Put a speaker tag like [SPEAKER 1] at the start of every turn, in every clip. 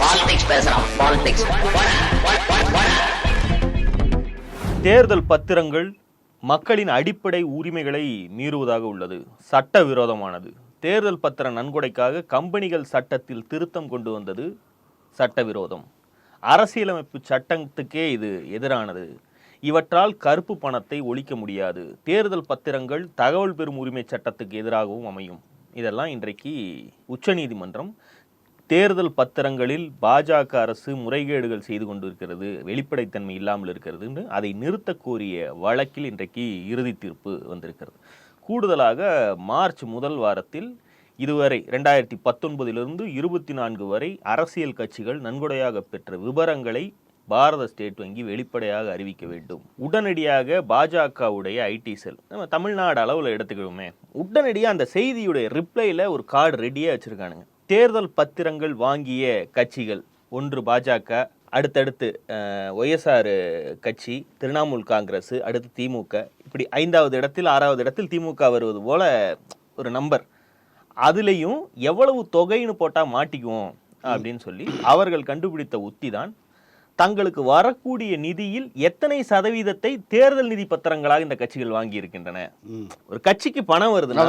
[SPEAKER 1] Politics பேசுறான் politics
[SPEAKER 2] தேர்தல் பத்திரங்கள் மக்களின் அடிப்படை உரிமைகளை மீறுவதாக உள்ளது. சட்டவிரோதமானது. தேர்தல் பத்திர நன்கொடைக்காக கம்பெனிகள் சட்டத்தில் திருத்தம் கொண்டு வந்தது சட்டவிரோதம். அரசியலமைப்பு சட்டத்துக்கே இது எதிரானது. இவற்றால் கருப்பு பணத்தை ஒழிக்க முடியாது. தேர்தல் பத்திரங்கள் தகவல் பெறும் உரிமை சட்டத்துக்கு எதிராகவும் அமையும். இதெல்லாம் இன்றைக்கு உச்சநீதிமன்றம் தேர்தல் பத்திரங்களில் பாஜக அரசு முறைகேடுகள் செய்து கொண்டிருக்கிறது வெளிப்படைத்தன்மை இல்லாமல் இருக்கிறதுன்னு அதை நிறுத்த கோரிய வழக்கில் இன்றைக்கு இறுதி தீர்ப்பு வந்திருக்கிறது. கூடுதலாக மார்ச் முதல் வாரத்தில் இதுவரை ரெண்டாயிரத்தி பத்தொன்பதிலிருந்து இருபத்தி நான்கு வரை அரசியல் கட்சிகள் நன்கொடையாக பெற்ற விவரங்களை பாரத ஸ்டேட் வங்கி வெளிப்படையாக அறிவிக்க வேண்டும். உடனடியாக பாஜகவுடைய ஐடி செல் நம்ம தமிழ்நாடு அளவில் எடுத்துக்கிடுவோமே உடனடியாக அந்த செய்தியுடைய ரிப்ளைல ஒரு கார்டு ரெடியாக வச்சுருக்கானுங்க. தேர்தல் பத்திரங்கள் வாங்கிய கட்சிகள் ஒன்று பாஜக அடுத்தடுத்து ஒய்எஸ்ஆர் கட்சி திரிணாமுல் காங்கிரஸ் அடுத்து திமுக. இப்படி ஐந்தாவது இடத்தில் ஆறாவது இடத்தில் திமுக வருவது போல ஒரு நம்பர். அதுலேயும் எவ்வளவு தொகைன்னு போட்டால் மாட்டிக்குவோம் அப்படின்னு சொல்லி அவர்கள் கண்டுபிடித்த உத்தி தான் தங்களுக்கு வரக்கூடிய நிதியில் எத்தனை சதவீதத்தை தேர்தல் நிதி பத்திரங்களாக இந்த கட்சிகள் வாங்கி இருக்கின்றன. ஒரு கட்சிக்கு பணம் வருதுன்னா.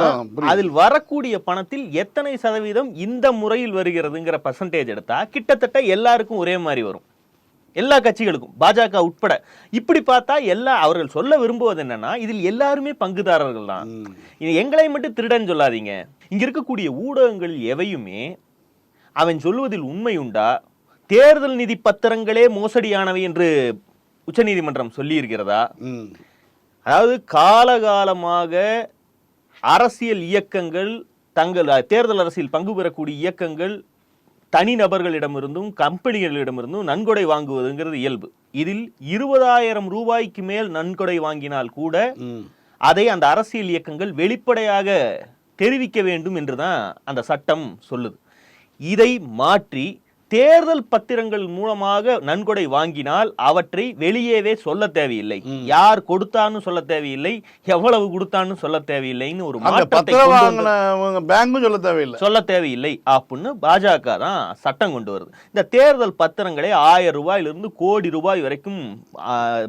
[SPEAKER 2] அதில் வரக்கூடிய பணத்தில் எத்தனை சதவீதம் இந்த முறையில் வருகிறதுங்கிற பர்சன்டேஜ் எடுத்தா கிட்டத்தட்ட எல்லாருக்கும் ஒரே மாதிரி வரும் எல்லா கட்சிகளுக்கும் பாஜக உட்பட இப்படி பார்த்தா எல்லா அவர்கள் சொல்ல விரும்புவது என்னன்னா இதில் எல்லாருமே பங்குதாரர்கள் தான். இது எங்களை மட்டும் திருடன் சொல்லாதீங்க இங்க இருக்கக்கூடிய ஊடகங்கள் எவையுமே அவன் சொல்வதில் உண்மை உண்டா தேர்தல் நிதி பத்திரங்களே மோசடியானவை என்று உச்சநீதிமன்றம் சொல்லி இருக்கிறதா
[SPEAKER 3] ம்.
[SPEAKER 2] அதாவது காலகாலமாக அரசியல் இயக்கங்கள் தங்கள் தேர்தல் அரசியல் பங்கு பெறக்கூடிய இயக்கங்கள் தனிநபர்களிடமிருந்தும் கம்பெனிகளிடமிருந்தும் நன்கொடை வாங்குவதுங்கிறது இயல்பு இதில் இருபதாயிரம் ரூபாய்க்கு மேல் நன்கொடை வாங்கினால் கூட. அதை அந்த அரசியல் இயக்கங்கள் வெளிப்படையாக தெரிவிக்க வேண்டும் என்றுதான் அந்த சட்டம் சொல்லுது இதை மாற்றி தேர்தல் பத்திரங்கள் மூலமாக நன்கொடை வாங்கினால் அவற்றை வெளியவே சொல்ல தேவையில்லை. யார் கொடுத்தான்னு சொல்ல தேவையில்லை. எவ்வளவு கொடுத்தான்னு சொல்ல தேவையில்லைன்னு ஒரு
[SPEAKER 3] பேங்க்கும் சொல்ல தேவையில்லை.
[SPEAKER 2] சொல்ல தேவையில்லை அப்படின்னு பாஜக தான் சட்டம் கொண்டு வருது. இந்த தேர்தல் பத்திரங்களை ஆயிரம் ரூபாயிலிருந்து கோடி ரூபாய் வரைக்கும்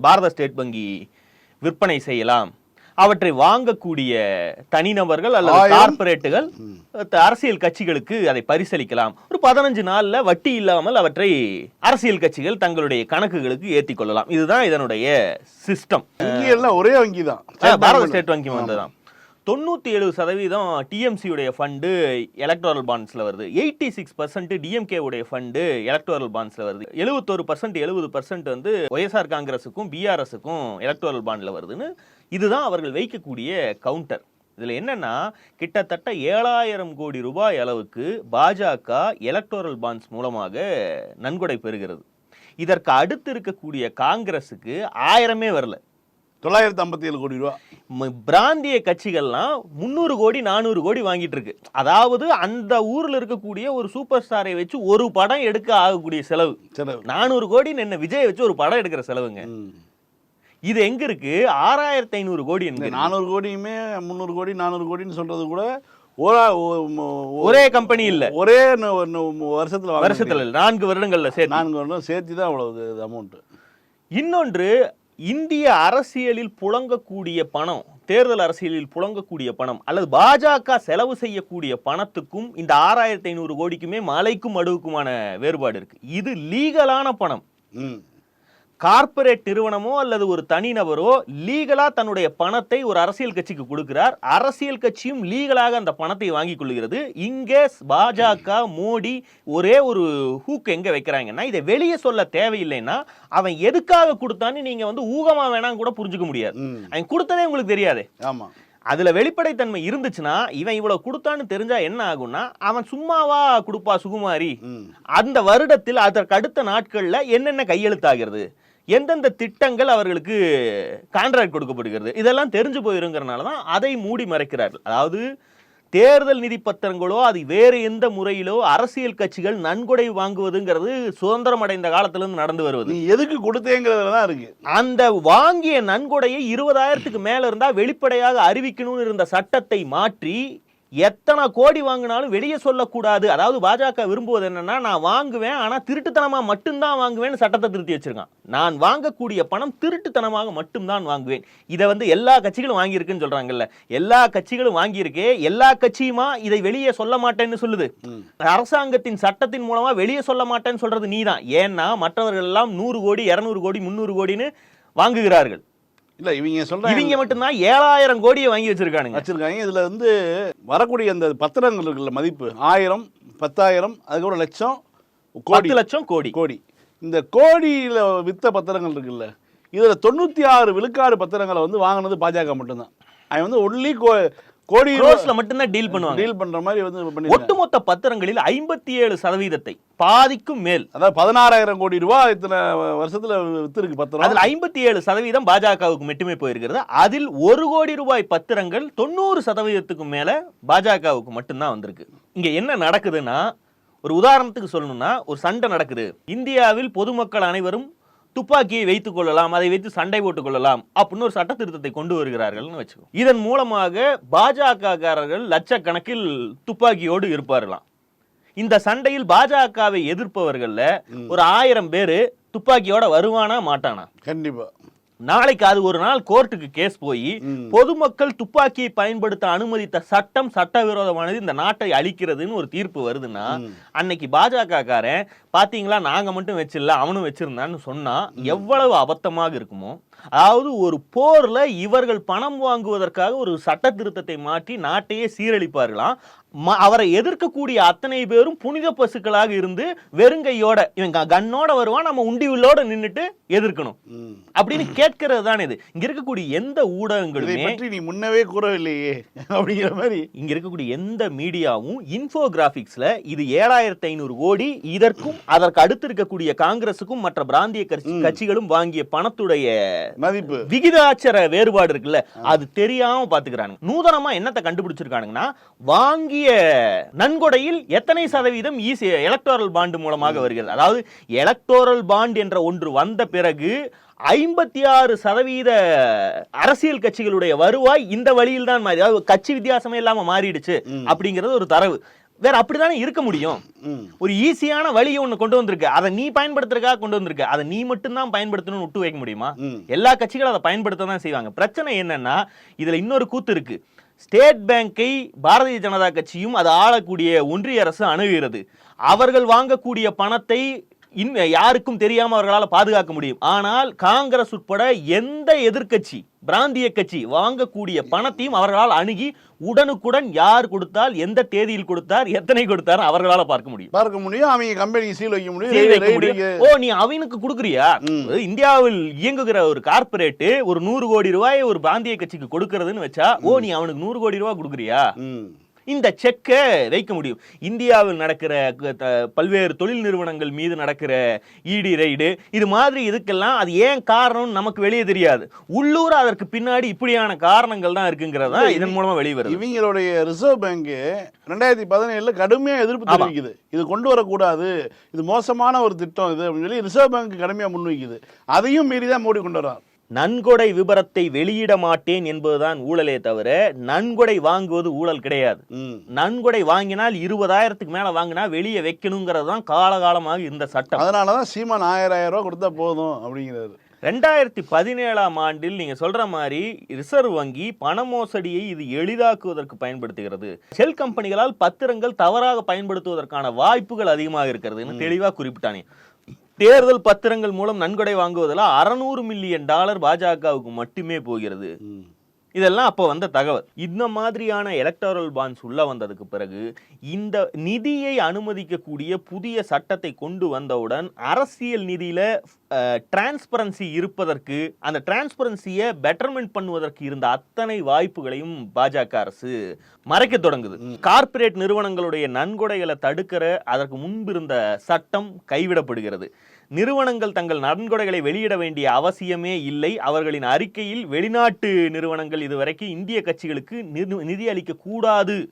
[SPEAKER 2] பாரத ஸ்டேட் வங்கி விற்பனை செய்யலாம். அவற்றை வாங்கக்கூடிய தனிநபர்கள் அல்லது
[SPEAKER 3] ஆயிரம்?
[SPEAKER 2] கார்ப்பரேட்டுகள் அரசியல் கட்சிகளுக்கு அதை பரிசளிக்கலாம் ஒரு பதினஞ்சு நாள்ல வட்டி இல்லாமல் அவற்றை அரசியல் கட்சிகள் தங்களுடைய கணக்குகளுக்கு ஏற்றிக் கொள்ளலாம். இதுதான் இதனுடைய சிஸ்டம்
[SPEAKER 3] வங்கி எல்லாம் ஒரே வங்கி தான்
[SPEAKER 2] பாரத ஸ்டேட் வங்கி வந்ததான் தொண்ணூற்றி ஏழு சதவீதம் டிஎம்சியுடைய ஃபண்டு எலக்ட்ரல் பாண்ட்ஸில் வருது. எயிட்டி சிக்ஸ் பர்சன்ட் டிஎம்கே உடைய ஃபண்டு எலக்ட்ரல் பாண்ட்ஸில் வருது. எழுபத்தொரு பர்சன்ட் எழுபது பர்சன்ட் வந்து ஒய்எஸ்ஆர் காங்கிரஸுக்கும் பிஆர்எஸுக்கும் எலக்ட்ரல் பாண்டில் வருதுன்னு இதுதான் அவர்கள் வைக்கக்கூடிய கவுண்டர் இதில் என்னென்னா கிட்டத்தட்ட ஏழாயிரம் கோடி ரூபாய் அளவுக்கு பாஜக எலக்டோரல் பாண்ட்ஸ் மூலமாக நன்கொடை பெறுகிறது. இதற்கு அடுத்து இருக்கக்கூடிய காங்கிரஸுக்கு ஆயிரமே வரல.
[SPEAKER 3] தொள்ளாயிரத்தி ஐம்பத்தி ஏழு கோடி ரூபா.
[SPEAKER 2] பிராந்திய கட்சிகள்லாம் முந்நூறு கோடி நானூறு கோடி வாங்கிட்டு இருக்கு. அதாவது அந்த ஊர்ல இருக்கக்கூடிய ஒரு சூப்பர் ஸ்டாரை வச்சு ஒரு படம் எடுக்க ஆகக்கூடிய செலவு.
[SPEAKER 3] சரி
[SPEAKER 2] நானூறு கோடி என்ன விஜய் வச்சு ஒரு படம் எடுக்கிற செலவுங்க. இது எங்க இருக்கு? ஆறாயிரத்தி ஐநூறு கோடி
[SPEAKER 3] நானூறு கோடியுமே முந்நூறு கோடி நானூறு கோடின்னு சொல்றது கூட ஒரு-
[SPEAKER 2] கம்பெனி இல்ல.
[SPEAKER 3] ஒரே வருஷத்துல
[SPEAKER 2] வருஷத்துல இல்ல, நான்கு வருடங்கள்ல. சேர்த்து.
[SPEAKER 3] நான்கு வருடம் சேர்த்து தான் அவ்வளவு அமௌண்ட்
[SPEAKER 2] இன்னொன்று இந்திய அரசியலில் புழங்கக்கூடிய பணம் தேர்தல் அரசியலில் புழங்கக்கூடிய பணம் அல்லது பாஜக செலவு செய்யக்கூடிய பணத்துக்கும் இந்த ஆறாயிரத்தி ஐநூறு கோடிக்குமே மலைக்கும் அடுவுக்குமான வேறுபாடு இருக்கு. இது லீகலான பணம்.
[SPEAKER 3] ம்.
[SPEAKER 2] கார்ப்பரேட் நிறுவனமோ அல்லது ஒரு தனிநபரோ லீகலா தன்னுடைய பணத்தை ஒரு அரசியல் கட்சிக்கு கொடுக்கிறார். அரசியல் கட்சியும் லீகலாக அந்த பணத்தை வாங்கி கொள்கிறது. இங்கே பாஜக மோடி ஒரே ஒரு ஹூக் எங்க வைக்கிறாங்கன்னா இதை வெளியே சொல்ல தேவையில்லைன்னா அவன் எதுக்காக கொடுத்தான்னு நீங்க வந்து ஊகமா வேணாம் கூட புரிஞ்சுக்க முடியாது. அவன் கொடுத்ததே உங்களுக்கு தெரியாதே.
[SPEAKER 3] ஆமா.
[SPEAKER 2] அதுல வெளிப்படைத்தன்மை இருந்துச்சுன்னா இவன் இவ்வளவு கொடுத்தான்னு தெரிஞ்சா என்ன ஆகும்னா அவன் சும்மாவா கொடுப்பா சுகுமாரி. அந்த வருடத்தில் அதற்கு அடுத்த நாட்கள்ல என்னென்ன கையெழுத்தாகிறது? எந்தெந்த திட்டங்கள் அவர்களுக்கு கான்ட்ராக்ட் கொடுக்கப்படுகிறது? இதெல்லாம் தெரிஞ்சு போயிருங்கிறனால தான் அதை மூடி மறைக்கிறார்கள். அதாவது தேர்தல் நிதி பத்திரங்களோ அது வேறு எந்த முறையிலோ அரசியல் கட்சிகள் நன்கொடை வாங்குவதுங்கிறது சுதந்திரம் அடைந்த காலத்திலிருந்து நடந்து வருவது.
[SPEAKER 3] எதுக்கு கொடுத்தேங்கிறதுல தான் இருக்கு.
[SPEAKER 2] அந்த வாங்கிய நன்கொடையை இருபதாயிரத்துக்கு மேல இருந்தா வெளிப்படையாக அறிவிக்கணும்னு இருந்த சட்டத்தை மாற்றி எத்தனை கோடி வாங்கினாலும் வெளியே சொல்லக்கூடாது. அதாவது பாஜக விரும்புவது என்னன்னா நான் வாங்குவேன் ஆனா திருட்டுத்தனமா மட்டும்தான் வாங்குவேன்னு சட்டத்தை திருத்தி வச்சிருக்கான். நான் வாங்கக்கூடிய பணம் திருட்டுத்தனமாக மட்டும்தான் வாங்குவேன். இதை வந்து எல்லா கட்சிகளும் வாங்கியிருக்குன்னு சொல்றாங்கல்ல. எல்லா கட்சிகளும் வாங்கியிருக்கே எல்லா கட்சியுமா இதை வெளியே சொல்ல மாட்டேன்னு சொல்லுது. அரசாங்கத்தின் சட்டத்தின் மூலமா வெளியே சொல்ல மாட்டேன்னு சொல்றது நீதான். ஏன்னா மற்றவர்கள் எல்லாம் நூறு கோடி இருநூறு கோடி முந்நூறு கோடின்னு வாங்குகிறார்கள்.
[SPEAKER 3] இல்ல இவங்க சொல்றாங்க
[SPEAKER 2] இவங்க மட்டும்தான் ஏழாயிரம் கோடியை வாங்கி வச்சிருக்கானுங்க.
[SPEAKER 3] வச்சிருக்காங்க. இதுல வந்து வரக்கூடிய அந்த பத்திரங்கள் இருக்குல்ல மதிப்பு ஆயிரம் பத்தாயிரம் அதுக்கப்புறம் லட்சம் கோடி.
[SPEAKER 2] லட்சம் கோடி.
[SPEAKER 3] கோடி. இந்த கோடியில வித்த பத்திரங்கள் இருக்குல்ல இதுல தொண்ணூத்தி ஆறு விழுக்காடு பத்திரங்களை வந்து வாங்கினது பாஜக மட்டும்தான். அவன் வந்து ஒன்லி கோடி
[SPEAKER 2] க்ரோஸ்ல மட்டும்தான் டீல் பண்ணுவாங்க.
[SPEAKER 3] டீல் பண்ற மாதிரி வந்து
[SPEAKER 2] ஒட்டுமொத்த பத்திரங்களில் ஐம்பத்தி ஏழு சதவீதத்தை பாதிக்கும் மேல்.
[SPEAKER 3] அதாவது பதினாறாயிரம் கோடி ரூபாய் இத்தனை வருஷத்துல வித்திருக்கு பத்திரம்.
[SPEAKER 2] அதில் ஐம்பத்தி ஏழு சதவீதம் பாஜகவுக்கு மட்டுமே போயிருக்கிறது. அதில் ஒரு கோடி ரூபாய் பத்திரங்கள் தொண்ணூறு சதவீதத்துக்கு மேல பாஜகவுக்கு மட்டும்தான் வந்திருக்கு. இங்க என்ன நடக்குதுன்னா ஒரு உதாரணத்துக்கு சொல்லணும்னா ஒரு சண்டை நடக்குது. இந்தியாவில் பொதுமக்கள் அனைவரும் துப்பாக்கியை வைத்துக் கொள்ளலாம் அதை வைத்து சண்டை போட்டுக் கொள்ளலாம் அப்படின்னு ஒரு சட்ட திருத்தத்தை கொண்டு வருகிறார்கள்னு வச்சுக்கோ. இதன் மூலமாக பாஜக காரர்கள் லட்சக்கணக்கில் துப்பாக்கியோடு இருப்பார்களாம். இந்த சண்டையில் பாஜகவை எதிர்ப்பவர்கள்ல ஒரு ஆயிரம் பேரு துப்பாக்கியோட வருவானா மாட்டானா?
[SPEAKER 3] கண்டிப்பா.
[SPEAKER 2] நாளைக்கு அது ஒரு நாள் கோர்ட்டுக்கு கேஸ் போய் பொதுமக்கள் துப்பாக்கியை பயன்படுத்த அனுமதித்த சட்டம் சட்டவிரோதமானது இந்த நாட்டை அழிக்கிறதுன்னு ஒரு தீர்ப்பு வருதுன்னா அன்னைக்கு பாஜக காரன் பாத்தீங்களா நாங்க மட்டும் வச்சிடல அவனும் வச்சிருந்தான்னு சொன்னா எவ்வளவு அபத்தமாக இருக்குமோ அதாவது ஒரு போர்ல இவர்கள் பணம் வாங்குவதற்காக ஒரு சட்ட திருத்தத்தை மாற்றி நாட்டையே சீரழிப்பார்களாம். அவரை எதிர்க்கக்கூடிய அத்தனை பேரும் புனித பசுக்களாக இருந்து வெறுங்கையோட இவன் க- கன்னோட வருவான் நம்ம உண்டி உள்ளோட நின்னுட்டு எதிர்க்கணும். அப்படின்னு கேட்கறது தானே இது. இங்க இருக்கக்கூடிய எந்த ஊடகங்களுமே
[SPEAKER 3] பற்றி நீ முன்னவே கூறவில்லையே அப்படிங்கிற மாதிரி.
[SPEAKER 2] இங்க இருக்கக்கூடிய எந்த மீடியாவும் இன்ஃபோகிராபிக்ஸ்ல இது ஏழாயிரத்தி ஐநூறு கோடி இதற்கும் அதற்கு அடுத்து இருக்கக்கூடிய காங்கிரசுக்கும் மற்ற பிராந்திய கட்சி- கட்சிகளும் வாங்கிய பணத்துடைய
[SPEAKER 3] மதிப்பு.
[SPEAKER 2] விகிதாச்சர வேறுபாடு இருக்குல்ல அது தெரியாம பாத்துக்கிறாங்க நூதனமா என்னத்தை கண்டுபிடிச்சிருக்கானுங்கன்னா வாங்கிய நன்கொடையில் எத்தனை சதவீதம் ஈஸி எலக்டோரல் பாண்டு மூலமாக வருகிறது? அதாவது எலக்டோரல் பாண்ட் என்ற ஒன்று வந்த பிறகு ஐம்பத்தி ஆறு சதவீத அரசியல் கட்சிகளுடைய வருவாய் இந்த வழியில் தான் மாறி அதாவது கட்சி வித்தியாசமே இல்லாம மாறிடுச்சு அப்படிங்கிறது ஒரு தரவு. வேற அப்படிதானே இருக்க முடியும். ஒரு ஈஸியான வழியை ஒண்ணு கொண்டு வந்திருக்கு. அதை நீ பயன்படுத்துறதுக்காக கொண்டு வந்திருக்கு. அதை நீ மட்டும்தான் பயன்படுத்தணும்னு விட்டு வைக்க முடியுமா. எல்லா கட்சிகளும் அதை பயன்படுத்த தான் செய்வாங்க. பிரச்சனை என்னன்னா இதுல இன்னொரு கூத்து இருக்கு. ஸ்டேட் பேங்கை பாரதிய ஜனதா கட்சியும் அது ஆளக்கூடிய ஒன்றிய அரசு அணுகுகிறது. அவர்கள் வாங்கக்கூடிய பணத்தை இன் யாருக்கும் தெரியாம அவர்களால் பாதுகாக்க முடியும். ஆனால் காங்கிரஸ் உட்பட எந்த எதிர்க்கட்சி பிராந்திய கட்சி வாங்கக்கூடிய பணத்தையும் அவர்களால் அணுகி உடனுக்குடன் யார் கொடுத்தால் எந்த தேதியில் கொடுத்தார் எத்தனை கொடுத்தார் அவர்களால் பார்க்க முடியும்.
[SPEAKER 3] பார்க்க முடியும். அவங்க கம்பெனி சீல் வைக்க முடியும்.
[SPEAKER 2] ஓ நீ அவனுக்கு கொடுக்குறியா? இந்தியாவில் இயங்குகிற ஒரு கார்ப்பரேட் ஒரு நூறு கோடி ரூபாயை ஒரு பிராந்திய கட்சிக்கு கொடுக்கறதுன்னு வச்சா ஓ நீ அவனுக்கு நூறு கோடி ரூபாய் கொடுக்குறியா. இந்த செக்கை வைக்க முடியும். இந்தியாவில் நடக்கிற பல்வேறு தொழில் நிறுவனங்கள் மீது நடக்கிற இடி ரைடு இது மாதிரி இதுக்கெல்லாம் அது ஏன் காரணம் நமக்கு வெளியே தெரியாது. உள்ளூர் அதற்கு பின்னாடி இப்படியான காரணங்கள் தான் இருக்குங்கிறதா இதன் மூலமா வெளியே வருது
[SPEAKER 3] இவங்களுடைய ரிசர்வ் பேங்க் ரெண்டாயிரத்தி பதினேழுல கடுமையா எதிர்ப்பு. தெரிவிக்குது. இது கொண்டு வரக்கூடாது. இது மோசமான ஒரு திட்டம் இது அப்படின்னு சொல்லி ரிசர்வ் பேங்க் கடுமையா முன்வைக்குது. அதையும் மீறி தான் மோடி கொண்டு வர்றார்.
[SPEAKER 2] நன்கொடை விபரத்தை வெளியிட மாட்டேன் என்பதுதான் ஊழலே தவிர நன்கொடை வாங்குவது ஊழல் கிடையாது. நன்கொடை வாங்கினால் இருபதாயிரத்துக்கு மேல வாங்கினா வெளியே வைக்கணுங்கிறது தான் காலகாலமாக இந்த சட்டம்.
[SPEAKER 3] அதனாலதான் சீமான் ஆயிரம் ரூபாய் கொடுத்தா போதும் அப்படிங்கிறாரு.
[SPEAKER 2] ரெண்டாயிரத்தி பதினேழாம் ஆண்டில் நீங்க சொல்ற மாதிரி ரிசர்வ் வங்கி பண மோசடியை இது எளிதாக்குவதற்கு பயன்படுத்துகிறது. ஷெல் கம்பெனிகளால் பத்திரங்கள் தவறாக பயன்படுத்துவதற்கான வாய்ப்புகள் அதிகமாக இருக்கிறதுன்னு தெளிவா குறிப்பிட்டானே. தேர்தல் பத்திரங்கள் மூலம் நன்கொடை வாங்குவதில் அறநூறு மில்லியன் டாலர் பாஜகவுக்கு மட்டுமே போகிறது. இதெல்லாம் அப்போ வந்த தகவல். இந்த மாதிரியான எலக்டோரல் பாண்ட்ஸ் உள்ள வந்ததுக்கு பிறகு இந்த நிதியை அனுமதிக்கக்கூடிய புதிய சட்டத்தை கொண்டு வந்தவுடன் அரசியல் நிதியில டிரான்ஸ்பரன்சி இருப்பதற்கு அந்த டிரான்ஸ்பரன்சியை பெட்டர்மெண்ட் பண்ணுவதற்கு இருந்த அத்தனை வாய்ப்புகளையும் பாஜக அரசு மறைக்க தொடங்குது. கார்ப்பரேட் நிறுவனங்களுடைய நன்கொடைகளை தடுக்கிற அதற்கு முன்பு இருந்த சட்டம் கைவிடப்படுகிறது. நிறுவனங்கள் தங்கள் நன்கொடைகளை வெளியிட வேண்டிய அவசியமே இல்லை. அவர்களின் அறிக்கையில் வெளிநாட்டு நிறுவனங்கள் இதுவரைக்கும் இந்திய கட்சிகளுக்கு நிதி- அளிக்க கூடாது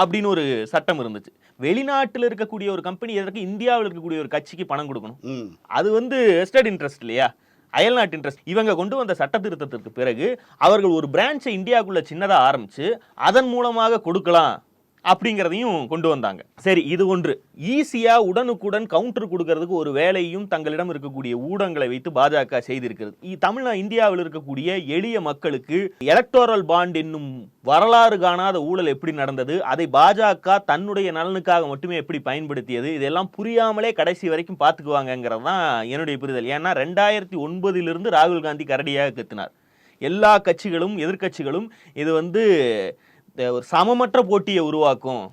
[SPEAKER 2] அப்படின்னு ஒரு சட்டம் இருந்துச்சு. வெளிநாட்டில் இருக்கக்கூடிய ஒரு கம்பெனி எதற்கு இந்தியாவில் இருக்கக்கூடிய ஒரு கட்சிக்கு பணம் கொடுக்கணும். அது வந்து ஸ்டேட் இன்ட்ரெஸ்ட் இல்லையா? அயல்நாட்டு இன்ட்ரெஸ்ட் இவங்க கொண்டு வந்த சட்ட திருத்தத்திற்கு பிறகு அவர்கள் ஒரு பிரான்ச்சை இந்தியாவுக்குள்ள சின்னதா ஆரம்பிச்சு அதன் மூலமாக கொடுக்கலாம். அப்படிங்கிறதையும் கொண்டு வந்தாங்க. சரி இது ஒன்று. ஈஸியாக உடனுக்குடன் கவுண்டர் கொடுக்கறதுக்கு ஒரு வேலையும் தங்களிடம் இருக்கக்கூடிய ஊடகங்களை வைத்து பாஜக செய்திருக்கிறது. இ- இந்தியாவில் இருக்கக்கூடிய எளிய மக்களுக்கு எலக்டோரல் பாண்ட் என்னும் வரலாறு காணாத ஊழல் எப்படி நடந்தது? அதை பாஜக தன்னுடைய நலனுக்காக மட்டுமே எப்படி பயன்படுத்தியது? இதெல்லாம் புரியாமலே கடைசி வரைக்கும் பார்த்துக்குவாங்கங்கிறது தான் என்னுடைய புரிதல். ஏன்னா ரெண்டாயிரத்தி ஒன்பதிலிருந்து ராகுல் காந்தி கரடியாக கத்தினார். எல்லா கட்சிகளும் எதிர்க்கட்சிகளும் இது வந்து ஒரு சமமற்ற போட்டியை உருவாக்கும்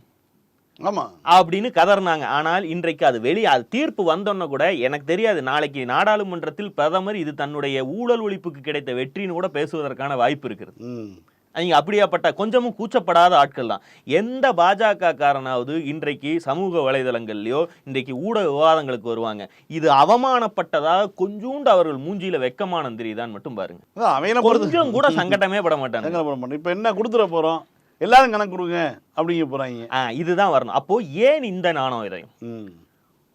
[SPEAKER 3] ஆமா.
[SPEAKER 2] அப்படின்னு கதறினாங்க. ஆனால் இன்றைக்கு அது வெளியே அது தீர்ப்பு வந்தோன்ன கூட எனக்கு தெரியாது. நாளைக்கு நாடாளுமன்றத்தில் பிரதமர் இது தன்னுடைய ஊழல் ஒழிப்புக்கு கிடைத்த வெற்றின்னு கூட பேசுவதற்கான வாய்ப்பு இருக்கிறது.
[SPEAKER 3] ம்.
[SPEAKER 2] நீங்க அப்படியாப்பட்ட கொஞ்சமும் கூச்சப்படாத ஆட்கள் தான். எந்த பாஜக காரனாவது இன்றைக்கு சமூக வலைதளங்கள்லயோ இன்றைக்கு ஊடக விவாதங்களுக்கு வருவாங்க. இது அவமானப்பட்டதாக கொஞ்சூண்டு அவர்கள் மூஞ்சியில வெக்கமானம் தெரியுதான்னு மட்டும் பாருங்க. கொஞ்சம் கூட சங்கடமே பட மாட்டாங்க.
[SPEAKER 3] இப்போ என்ன கொடுத்துட போறோம்? எல்லாரும் கணக்கு கொடுங்க அப்படிங்க போறாங்க.
[SPEAKER 2] ஆ, இதுதான் வரணும். அப்போ ஏன் இந்த நாணோதயம்?
[SPEAKER 3] ம்.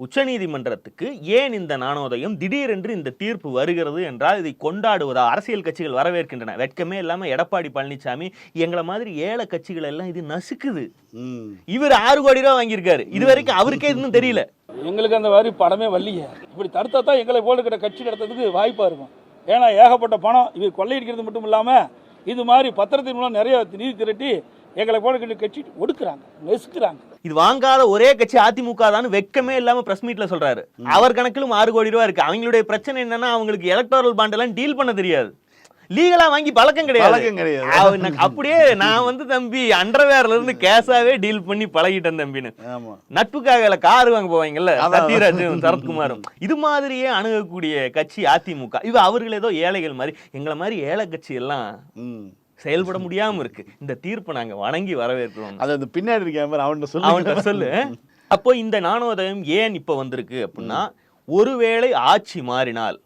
[SPEAKER 2] உச்சநீதிமன்றத்துக்கு ஏன் இந்த நாணோதயம் திடீரென்று இந்த தீர்ப்பு வருகிறது என்றால் இதை கொண்டாடுவதா? அரசியல் கட்சிகள் வரவேற்கின்றன. வெட்கமே இல்லாம எடப்பாடி பழனிசாமி எங்களை மாதிரி ஏழை கட்சிகள் எல்லாம் இது நசுக்குது.
[SPEAKER 3] ம்.
[SPEAKER 2] இவர் ஆறு கோடி ரூபா வாங்கியிருக்காரு. இது வரைக்கும் அவருக்கே இன்னும் தெரியல.
[SPEAKER 4] எங்களுக்கு அந்த மாதிரி படமே வரலையே. இப்படி தடுத்தா தான் எங்களை போல இருக்கிற கட்சி நடத்துறதுக்கு வாய்ப்பாக இருக்கும். ஏன்னா ஏகப்பட்ட பணம் இது கொள்ளையடிக்கிறது மட்டும் இல்லாமல் இது மாதிரி பத்திரத்தின் மூலம் நிறைய நிதி திரட்டி எங்களை போல கட்சி ஒடுக்குறாங்க நெசுக்குறாங்க.
[SPEAKER 2] இது வாங்காத ஒரே கட்சி அதிமுக தான் வெட்கமே இல்லாம பிரஸ் மீட்ல சொல்றாரு. அவர் கணக்கிலும் ஆறு கோடி ரூபா இருக்கு. அவங்களுடைய பிரச்சனை என்னன்னா அவங்களுக்கு எலக்டோரல் பாண்ட் எல்லாம் டீல் பண்ண தெரியாது. லீகலா வாங்கி பழக்கம் கிடையாது.
[SPEAKER 3] பழக்கம்
[SPEAKER 2] அப்படியே நான் வந்து தம்பி அண்டர்வேர்ல இருந்து கேஷாவே டீல் பண்ணி பழகிட்டேன் தம்பின்னு. நட்புக்காக கார் வாங்க போவாங்கல்ல. சத்யராஜும் சரத்குமாரும். இது மாதிரியே அணுகக்கூடிய கட்சி அதிமுக. இவ அவர்கள் ஏதோ ஏழைகள் மாதிரி எங்களை மாதிரி ஏழை கட்சி எல்லாம் செயல்பட முடியாம இருக்கு. இந்த தீர்ப்பை நாங்க வணங்கி வரவேற்கிறோம்.
[SPEAKER 3] அது பின்னாடி இருக்கேன் பாரு அவன்கிட்ட சொல்லு.
[SPEAKER 2] அவன்கிட்ட சொல்லு. அப்போ இந்த நாணோதயம் ஏன் இப்ப வந்திருக்கு அப்படின்னா ஒருவேளை ஆட்சி மாறினால்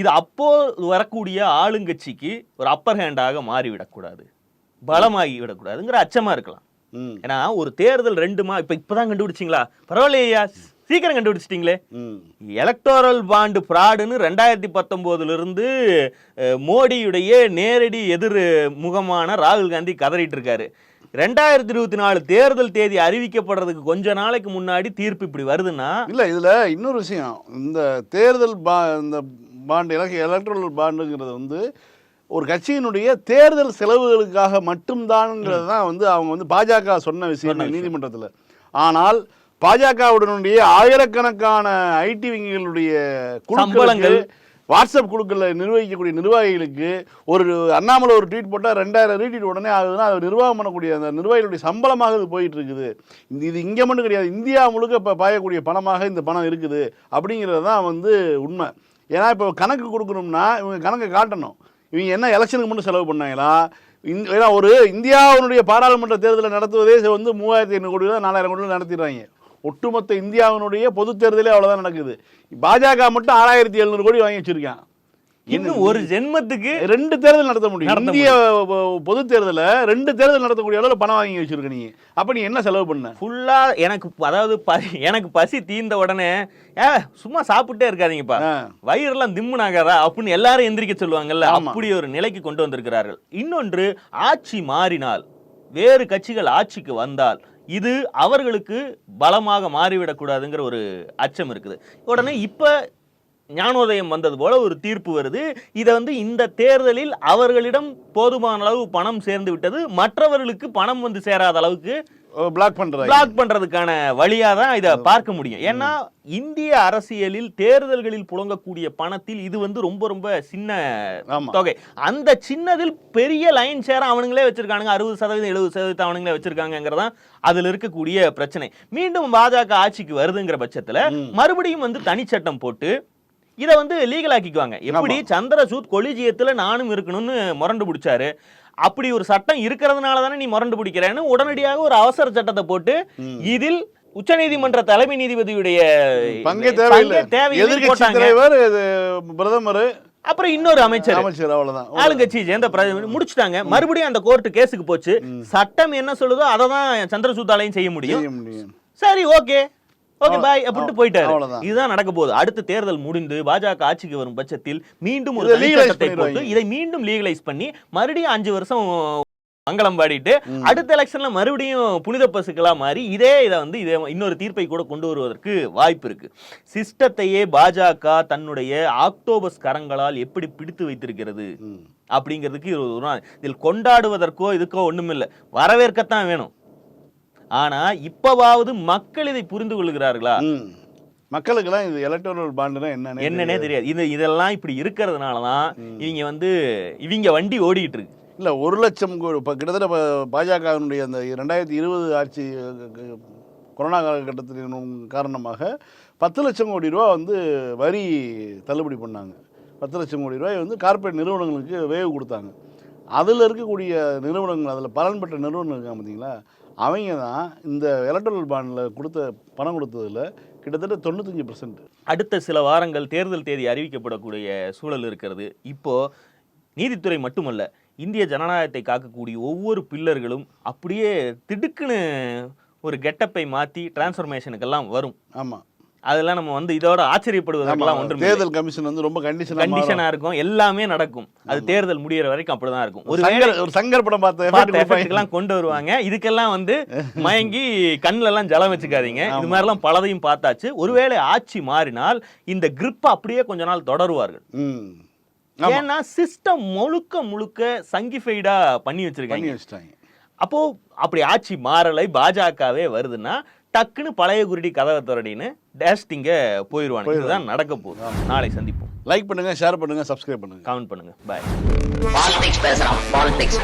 [SPEAKER 2] இது அப்போ வரக்கூடிய ஆளுங்கட்சிக்கு ஒரு அப்பர் ஹேண்டாக மாறிவிடக்கூடாது. பலமாகி விடக்கூடாதுங்கிற அச்சமா இருக்கலாம். ஏன்னா ஒரு தேர்தல் ரெண்டு மா இப்ப இப்பதான் கண்டுபிடிச்சிங்களா? பரவாயில்லையா? சீக்கிரம் கண்டுபிடிச்சிட்டீங்களே. எலக்டோரல் பாண்டு ஃப்ராடுன்னு ரெண்டாயிரத்தி பத்தொம்போதுல இருந்து மோடியுடைய நேரடி எதிர் முகமான ராகுல் காந்தி கதறிட்டு இருக்காரு ரெண்டாயிரத்தி இருபத்தி நாலு தேர்தல் தேதி அறிவிக்கப்படுறதுக்கு கொஞ்ச நாளைக்கு முன்னாடி தீர்ப்பு இப்படி வருதுன்னா
[SPEAKER 3] இல்ல இதுல இன்னொரு விஷயம். இந்த தேர்தல் இந்த பாண்டு எலக் எலக்ட்ரல் பாண்டுங்கிறது வந்து ஒரு கட்சியினுடைய தேர்தல் செலவுகளுக்காக மட்டும்தான்ங்கிறது தான் வந்து அவங்க வந்து பாஜக சொன்ன விஷயம் நீதிமன்றத்தில். ஆனால் பாஜகவுடனுடைய ஆயிரக்கணக்கான ஐடி விங்கிகளுடைய குழுக்களுக்கு. வாட்ஸ்அப் குழுக்களில் நிர்வகிக்கக்கூடிய நிர்வாகிகளுக்கு ஒரு அண்ணாமலை ஒரு ட்வீட் போட்டால் ரெண்டாயிரம் ரீட்வீட் உடனே ஆகுதுன்னா அது நிர்வாகம் பண்ணக்கூடிய அந்த நிர்வாகிகளுடைய சம்பளமாக இது போயிட்டு இருக்குது இது இங்கே மட்டும் கிடையாது. இந்தியா முழுக்க இப்போ பாயக்கூடிய பணமாக இந்த பணம் இருக்குது அப்படிங்கிறது தான் வந்து உண்மை. ஏன்னா இப்போ கணக்கு கொடுக்கணும்னா இவங்க கணக்கை காட்டணும். இவங்க என்ன எலெக்ஷனுக்கு மட்டும் செலவு பண்ணாங்களா? இந்த- ஏன்னா ஒரு இந்தியாவினுடைய பாராளுமன்ற தேர்தலை நடத்துவதே வந்து மூவாயிரத்தி ஐநூறு கோடி தான் நாலாயிரம் கோடி நடத்திடுறாங்க. ஒட்டுமொத்த இந்தியாவினுடைய பொது தேர்தலே அவ்வளோதான் நடக்குது. பாஜக மட்டும் ஆறாயிரத்தி எழுநூறு கோடி வாங்கி வச்சுருக்கான்.
[SPEAKER 2] இன்னும் ஒரு ஜென்மத்துக்கு
[SPEAKER 3] ரெண்டு தேர்தல் நடத்த முடியும். இந்திய பொது தேர்தல ரெண்டு தேர்தல் நடத்தக்கூடிய அளவுல பணம் வாங்கி வச்சிருக்க நீ. அப்ப நீ என்ன செலவு பண்ண?
[SPEAKER 2] ஃபுல்லா எனக்கு அதாவது ப- எனக்கு பசி தீர்ந்த உடனே ஏ சும்மா சாப்பிட்டே இருக்காதீங்கப்பா. வயிறெல்லாம் திம்முனாகாதா? அப்படின்னு எல்லாரும் எந்திரிக்க சொல்லுவாங்கல்ல. அப்படி ஒரு நிலைக்கு கொண்டு வந்திருக்கிறார்கள். இன்னொன்று ஆட்சி மாறினால் வேறு கட்சிகள் ஆட்சிக்கு வந்தால் இது அவர்களுக்கு பலமாக மாறிவிடக்கூடாதுங்கிற ஒரு அச்சம் இருக்குது. உடனே இப்ப ஞானோதயம் வந்தது போல ஒரு தீர்ப்பு வருது. இதை வந்து இந்த தேர்தலில் அவர்களிடம் போதுமான அளவு பணம் சேர்ந்து விட்டது. மற்றவர்களுக்கு பணம் வந்து சேராத அளவுக்கு
[SPEAKER 3] பிளாக் பண்றாங்க
[SPEAKER 2] பிளாக் பண்றதுக்கான வழியா தான் இதை பார்க்க முடியும். ஏன்னா இந்திய அரசியலில் தேர்தல்களில் புழங்கக்கூடிய பணத்தில் இது வந்து ரொம்ப ரொம்ப சின்ன. தொகை. அந்த சின்னதில் பெரிய லைன் ஷேர் அவனுங்களே வச்சிருக்கானுங்க. அறுபது சதவீதம் எழுபது சதவீதம் அவனுங்களே வச்சிருக்காங்கிறதான் அதுல இருக்கக்கூடிய பிரச்சனை. மீண்டும் பாஜக ஆட்சிக்கு வருதுங்கிற பட்சத்துல மறுபடியும் வந்து தனிச்சட்டம் போட்டு இதை வந்து லீகல் ஆக்கிக்குவாங்க. எப்படி? சந்திரசூத் கொலிஜியத்துல நானும் இருக்கணும்னு முரண்டு பிடிச்சாரு. அப்படி ஒரு சட்டம் இருக்கிறதுனால தானே நீ முரண்டு பிடிக்கிறேன்னு உடனடியாக ஒரு அவசர சட்டத்தை போட்டு இதில் உச்சநீதிமன்ற தலைமை நீதிபதியுடைய
[SPEAKER 3] பங்கே தேவையில்லை. பிரதமர்
[SPEAKER 2] அப்புறம் இன்னொரு அமைச்சர்.
[SPEAKER 3] அமைச்சர் அவ்வளவுதான்.
[SPEAKER 2] ஆளுங்கட்சி சேர்ந்த முடிச்சுட்டாங்க. மறுபடியும் அந்த கோர்ட் கேஸுக்கு போச்சு. சட்டம் என்ன சொல்லுதோ அதை தான் முடியும்.
[SPEAKER 3] செய்ய முடியும்.
[SPEAKER 2] சரி ஓகே ஓகே பாய் அப்படின்ட்டு போயிட்டாரு. இதுதான் நடக்க போகுது அடுத்த தேர்தல் முடிந்து பாஜக ஆட்சிக்கு வரும் பட்சத்தில் மீண்டும் ஒரு தனிச்சட்டத்தை போட்டு. இதை மீண்டும் லீகலைஸ் பண்ணி மறுபடியும் அஞ்சு வருஷம் மங்களம் பாடிட்டு அடுத்த எலெக்ஷன்ல மறுபடியும் புனித பசுக்களா மாறி இதே இதை வந்து இதே இன்னொரு தீர்ப்பை கூட கொண்டு வருவதற்கு வாய்ப்பு இருக்கு சிஸ்டத்தையே பாஜக தன்னுடைய ஆக்டோபஸ் கரங்களால் எப்படி பிடித்து வைத்திருக்கிறது. அப்படிங்கிறதுக்கு நாள். இதில் கொண்டாடுவதற்கோ இதுக்கோ ஒண்ணுமில்லை வரவேற்கத்தான் வேணும் ஆனா இப்பவாவது மக்கள் இதை புரிந்து கொள்கிறார்களா.
[SPEAKER 3] மக்களுக்கெல்லாம் இது எலக்டோரல் பாண்டுனா என்னன்னு
[SPEAKER 2] என்னன்னே தெரியாது. இது இதெல்லாம் இப்படி இருக்கிறதுனால தான் இவங்க வந்து இவங்க வண்டி ஓடிட்டு இருக்கு
[SPEAKER 3] இல்லை ஒரு லட்சம் இப்போ கிட்டத்தட்ட பாஜகவினுடைய அந்த ரெண்டாயிரத்தி இருபது ஆட்சி கொரோனா காலகட்டத்தின் காரணமாக பத்து லட்சம் கோடி ரூபா வந்து வரி தள்ளுபடி பண்ணாங்க. பத்து லட்சம் கோடி ரூபாய் வந்து கார்ப்பரேட் நிறுவனங்களுக்கு வேவு கொடுத்தாங்க. அதில் இருக்கக்கூடிய நிறுவனங்கள் அதில் பலன் பெற்ற நிறுவனங்கள் இருக்காங்க பார்த்தீங்களா அவங்க தான் இந்த எலக்ட்ரல் பாண்டில் கொடுத்த பணம் கொடுத்ததில் கிட்டத்தட்ட தொண்ணூத்தஞ்சு பர்சன்ட்
[SPEAKER 2] அடுத்த சில வாரங்கள் தேர்தல் தேதி அறிவிக்கப்படக்கூடிய சூழல் இருக்கிறது. இப்போ நீதித்துறை மட்டுமல்ல இந்திய ஜனநாயகத்தை காக்கக்கூடிய ஒவ்வொரு பில்லர்களும் அப்படியே திடுக்குன்னு ஒரு கெட்டப்பை மாத்தி டிரான்ஸ்ஃபர்மேஷனுக்கெல்லாம் வரும்.
[SPEAKER 3] ஆமாம்
[SPEAKER 2] அதெல்லாம் நம்ம வந்து இதோட ஆச்சரியப்படுவதற்கெல்லாம் ஒன்றும்
[SPEAKER 3] தேர்தல் கமிஷன் வந்து ரொம்ப கண்டிஷனாக
[SPEAKER 2] கண்டிஷனா இருக்கும். எல்லாமே நடக்கும். அது தேர்தல் முடியற வரைக்கும் அப்படிதான் இருக்கும். ஒரு
[SPEAKER 3] சங்கர் ஒரு சங்கர் படம் பார்த்த
[SPEAKER 2] கொண்டு வருவாங்க. இதுக்கெல்லாம் வந்து மயங்கி கண்ணுல எல்லாம் ஜலம் வச்சுக்காதீங்க. இது மாதிரி எல்லாம் பலதையும் பார்த்தாச்சு. ஒருவேளை ஆட்சி மாறினால் இந்த grip அப்படியே கொஞ்ச நாள் தொடருவார்கள். ஏன்னா சிஸ்டம் முழுக்க முழுக்க சங்கிஃபைடா பண்ணி வச்சிருக்காங்க. அப்போ அப்படி ஆட்சி மாறலை பாஜகவே வருதுன்னா டக்குன்னு பழைய குருடி கதவை திரடின்னு டேஸ்டிங்க போயிடுவாங்க இதுதான் நடக்க போகுது. நாளை சந்திப்போம்.
[SPEAKER 3] லைக் பண்ணுங்க ஷேர் பண்ணுங்க சப்ஸ்கிரைப் பண்ணுங்க.
[SPEAKER 2] கமெண்ட் பண்ணுங்க. பாய்
[SPEAKER 1] பாலிடிக்ஸ் பேசுறான் பாலிடிக்ஸ்